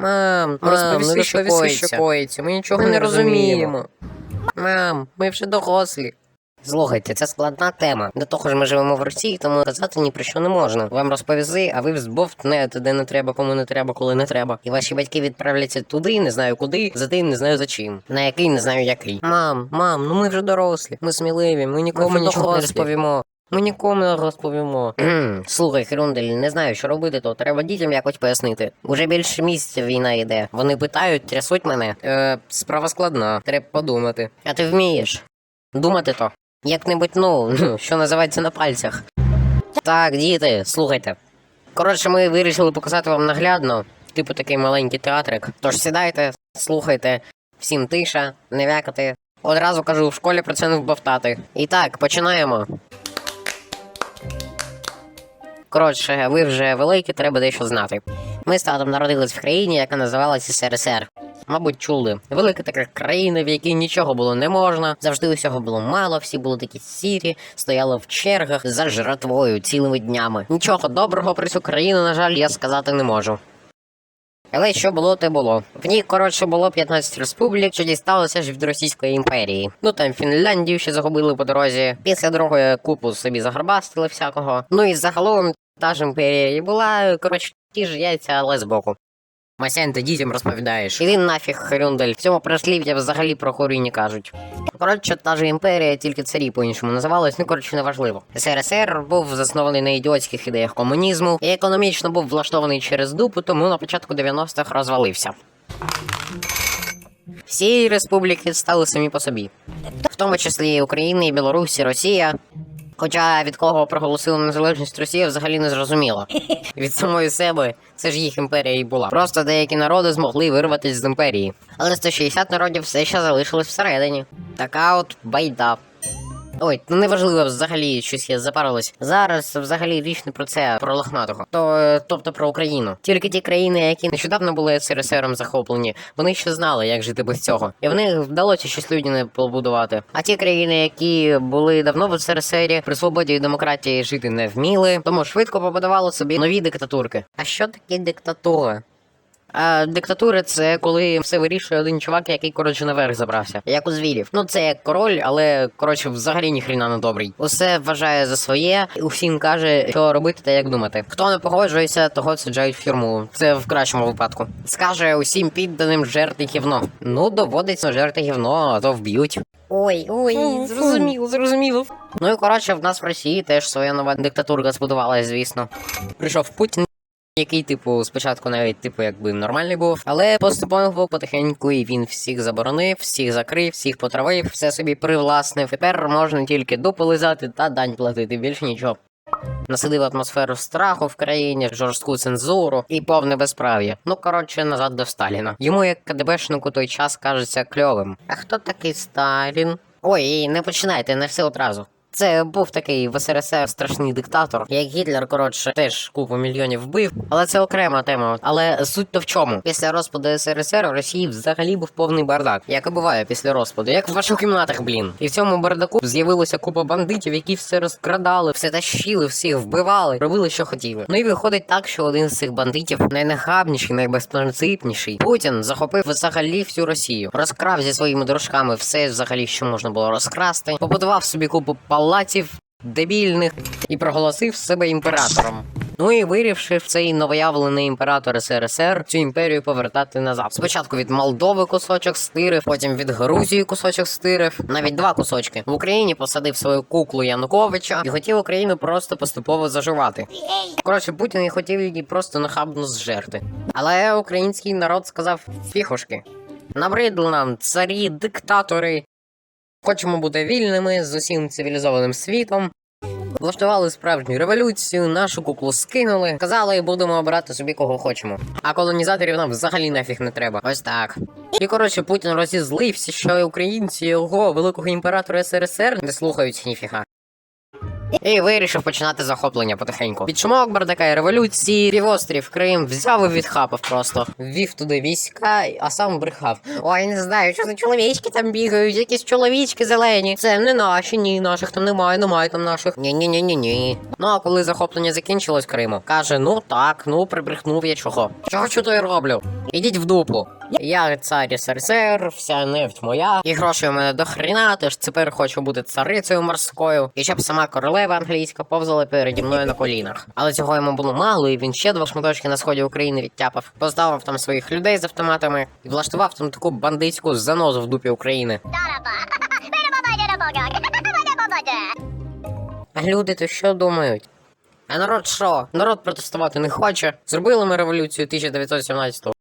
Мам, мам, розповіси, ну що коїться. що коїться. Ми нічого не не розуміємо. Мам, ми вже дорослі. Слухайте, це складна тема. До того ж, ми живемо в Росії, тому казати ні про що не можна. Вам розповіси, а ви збовтнете, де не треба, кому не треба, коли не треба. І ваші батьки відправляться туди, не знаю куди, за тим не знаю за чим. На який не знаю який. Мам, мам, ну ми вже дорослі. Ми сміливі, ми нікому Ми нічого не розповімо. Ми нікому не розповімо. Слухай, Хрундель, не знаю, що робити, то треба дітям якось пояснити. Уже більше місяця війна йде. Вони питають, трясуть мене. Е, справа складна, треба подумати. А ти вмієш? Думати то. Як-небудь, ну, що називається на пальцях. Так, діти, слухайте. Коротше, ми вирішили показати вам наглядно, типу такий маленький театрик. Тож сідайте, слухайте, всім тиша, не вякати. Одразу кажу, в школі про це не вбовтати. І так, починаємо. Коротше, ви вже великі, треба дещо знати. Ми з татом народились в країні, яка називалася СРСР. Мабуть, чули. Велика така країна, в якій нічого було не можна, завжди усього було мало, всі були такі сірі, стояли в чергах за жратвою цілими днями. Нічого доброго про цю країну, на жаль, я сказати не можу. Але що було, те було. В ній, коротше, було 15 республік, що дісталося ж від Російської імперії. Ну там Фінляндію ще загубили по дорозі. Після другої купу собі загарбастили всякого. Ну і загалом та ж імперія і була, коротше, ті ж яйця, але збоку. Масян, ти дітям розповідаєш. Іди нафіг, Хрюндель. В цьому прислів'я взагалі про хорі не кажуть. Коротше, та ж імперія, тільки царі по-іншому називалась, ну коротше, неважливо. СРСР був заснований на ідіотських ідеях комунізму і економічно був влаштований через дупу, тому на початку 90-х розвалився. Всі республіки стали самі по собі, в тому числі і Україна, і Білорусь, і Росія. Хоча від кого проголосила незалежність Росія взагалі не зрозуміло. Від самої себе це ж їх імперія і була. Просто деякі народи змогли вирватися з імперії. Але 160 народів все ще залишилось всередині. Така от байда. Ой, ну неважливо взагалі щось я запарилось. Зараз взагалі річ не про це, про лохматого. То, е, тобто про Україну. Тільки ті країни, які нещодавно були СРСРом захоплені, вони ще знали, як жити без цього. І в них вдалося щось людяне побудувати. А ті країни, які були давно в СРСРі, при свободі і демократії жити не вміли, тому швидко побудували собі нові диктатурки. А що таке диктатура? А диктатури це коли все вирішує один чувак, який коротше наверх забрався, як у звірів. Ну це як король, але коротше взагалі ніхрена не добрий. Усе вважає за своє, і усім каже, що робити та як думати. Хто не погоджується, того саджають в тюрму. Це в кращому випадку. Скаже усім підданим жерти гівно. Ну доводиться жерти гівно, а то вб'ють. Ой, ой, зрозуміло, зрозуміло. Ну і коротше, в нас в Росії теж своя нова диктатурка збудувалась, звісно. Прийшов Путін. Який, типу, спочатку навіть, типу, якби нормальний був, але поступово потихеньку і він всіх заборонив, всіх закрив, всіх потравив, все собі привласнив. Тепер можна тільки дупу лизати та дань платити, більше нічого. Насадив атмосферу страху в країні, жорстку цензуру і повне безправ'я. Ну коротше, назад до Сталіна. Йому як КДБшнику той час кажеться кльовим. А хто такий Сталін? Ой, не починайте, не все одразу. Це був такий в СРСР страшний диктатор, як Гітлер, коротше, теж купу мільйонів вбив, але це окрема тема. Але суть то в чому? Після розпаду СРСР у Росії взагалі був повний бардак, як і буває після розпаду, як в ваших кімнатах, блін. І в цьому бардаку з'явилося купа бандитів, які все розкрадали, все тащили, всіх вбивали, робили, що хотіли. Ну і виходить так, що один з цих бандитів найнахабніший, найбезпринципніший. Путін захопив взагалі всю Росію, розкрав зі своїми дружками все взагалі, що можна було розкрасти, побудував собі купу палаців дебільних і проголосив себе імператором. Ну і вирішив цей новоявлений імператор СРСР цю імперію повертати назад. Спочатку від Молдови кусочок стирив, потім від Грузії кусочок стирив, навіть два кусочки. В Україні посадив свою куклу Януковича і хотів Україну просто поступово заживати. Коротше, Путін і хотів її просто нахабно зжерти. Але український народ сказав фіхушки. Набридли нам царі, диктатори. Хочемо бути вільними з усім цивілізованим світом. Влаштували справжню революцію, нашу куклу скинули, казали, будемо обирати собі кого хочемо. А колонізаторів нам взагалі нафіг не треба. Ось так. І коротше, Путін розізлився, що українці його великого імператора СРСР не слухають ніфіга. І вирішив починати захоплення потихеньку. Під шумок бардака і революції, півострів Крим взяв і відхапав просто. Ввів туди війська, а сам брехав. Ой, не знаю, що за чоловічки там бігають, якісь чоловічки зелені. Це не наші, ні, наших там немає, немає там наших. Ні, ні, ні, ні, ні. Ну а коли захоплення закінчилось Криму, каже: ну так, ну прибрехнув я чого. Чого то й роблю? Ідіть в дупу. Я цар СРСР, вся нефть моя, і грошей у мене до хрена, тож тепер хочу бути царицею морською, і щоб сама королева англійська повзала переді мною на колінах. Але цього йому було мало, і він ще два шматочки на сході України відтяпав, поставив там своїх людей з автоматами і влаштував там таку бандитську занозу в дупі України. А люди то що думають? А народ що? Народ протестувати не хоче. Зробили ми революцію 1917-го.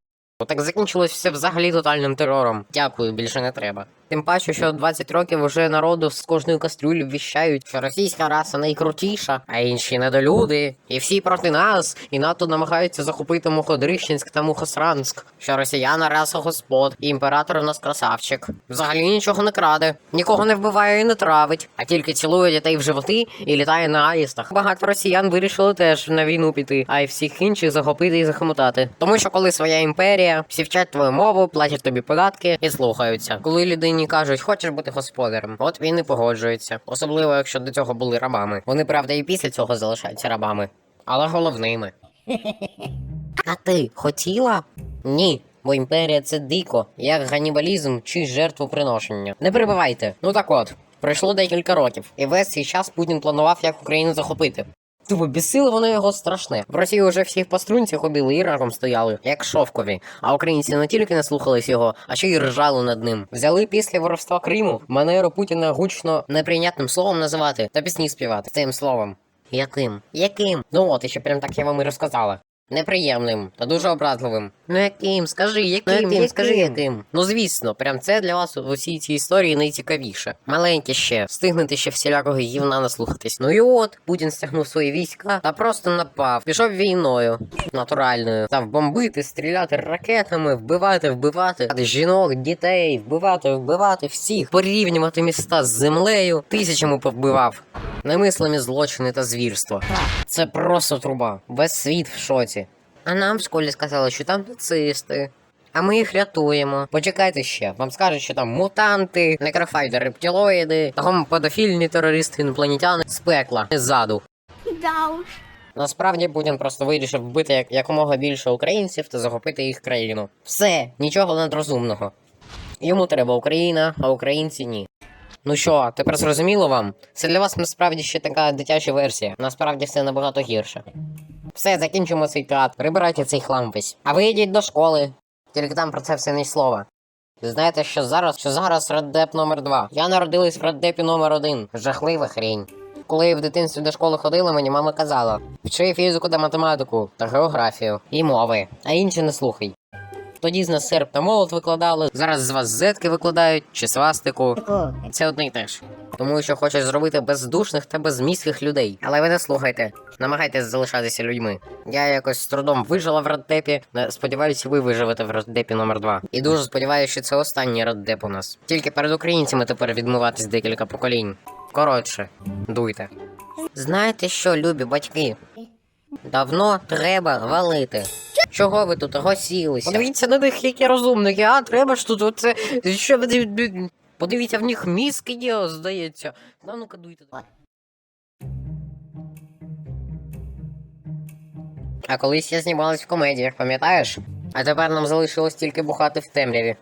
Так закінчилось все взагалі тотальним терором. Дякую, більше не треба. Тим паче, що 20 років уже народу з кожної кастрюлі віщають, що російська раса найкрутіша, а інші недолюди. І всі проти нас, і НАТО намагаються захопити Муходрищенськ та Мухосранск. Що росіяна раса господ, і імператор у нас красавчик. Взагалі нічого не краде, нікого не вбиває і не травить, а тільки цілує дітей в животи і літає на аїстах. Багато росіян вирішили теж на війну піти, а й всіх інших захопити і захомотати. Тому що коли своя імперія, всі вчать твою мову, платять тобі податки і слухаються. Коли людині кажуть, хочеш бути господарем, от він і погоджується. Особливо, якщо до цього були рабами. Вони, правда, і після цього залишаються рабами, але головними. А ти хотіла? Ні. Бо імперія це дико, як ганібалізм чи жертвоприношення. Не перебивайте. Ну так от, пройшло декілька років, і весь цей час Путін планував, як Україну захопити. Тупо бісили воно його страшне. В Росії вже всі по струнці ходили і раком стояли, як шовкові. А українці не тільки не слухались його, а ще й ржали над ним. Взяли після воровства Криму манеру Путіна гучно неприйнятним словом називати та пісні співати цим словом. Яким? Яким? Ну от, і ще прям так я вам і розказала. Неприємним та дуже образливим. Ну яким? Скажи, яким? яким? яким? Скажи яким. Ну звісно, прям це для вас в усій цій історії найцікавіше. Маленьке ще, встигнете ще всілякого гівна наслухатись. Ну і от, Путін стягнув свої війська та просто напав. Пішов війною натуральною. Став бомбити, стріляти ракетами, вбивати, вбивати жінок, дітей, вбивати, вбивати всіх, порівнювати міста з землею, тисячами повбивав. Немислимі злочини та звірства. Це просто труба. Весь світ в шоці. А нам в школі сказали, що там нацисти. А ми їх рятуємо. Почекайте ще. Вам скажуть, що там мутанти, некрофайдери, рептилоїди, там педофільні терористи, інопланетяни з пекла ззаду. Да уж. Насправді Путін просто вирішив вбити як якомога більше українців та захопити їх країну. Все, нічого надрозумного. Йому треба Україна, а українці ні. Ну що, тепер зрозуміло вам? Це для вас насправді ще така дитяча версія. Насправді все набагато гірше. Все, закінчимо цей театр. Прибирайте цей хлам весь. А ви йдіть до школи. Тільки там про це все ні слова. Знаєте, що зараз? Що зараз Раддеп номер 2 Я народилась в Раддепі номер 1 Жахлива хрінь. Коли я в дитинстві до школи ходила, мені мама казала: вчи фізику та математику, та географію, і мови, а інші не слухай. Тоді з нас серп та молот викладали, зараз з вас зетки викладають чи свастику. Це одне й те ж. Тому що хочуть зробити бездушних та безміських людей. Але ви не слухайте, намагайтесь залишатися людьми. Я якось з трудом вижила в раддепі. Сподіваюся, ви виживете в раддепі номер 2 І дуже сподіваюся, що це останній раддеп у нас. Тільки перед українцями тепер відмиватись декілька поколінь. Коротше, дуйте. Знаєте що, любі батьки? Давно треба валити. Чого ви тут розсілися? Подивіться на них, які розумники, а треба ж тут оце. Що ви. Подивіться, в них мізки є, здається. Да, ну-ка дуйте. А колись я знімалась в комедіях, пам'ятаєш? А тепер нам залишилось тільки бухати в темряві.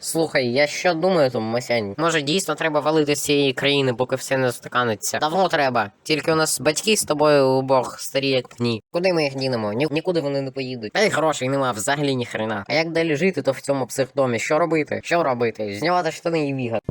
Слухай, я що думаю тому Масянь? Може дійсно треба валити з цієї країни, поки все не стаканиться? Давно треба. Тільки у нас батьки з тобою обох старі як пні. Куди ми їх дінемо? Ні, нікуди вони не поїдуть. Та й грошей нема, взагалі ні хрена. А як далі жити, то в цьому психдомі? Що робити? Що робити? Знімати штани і бігати.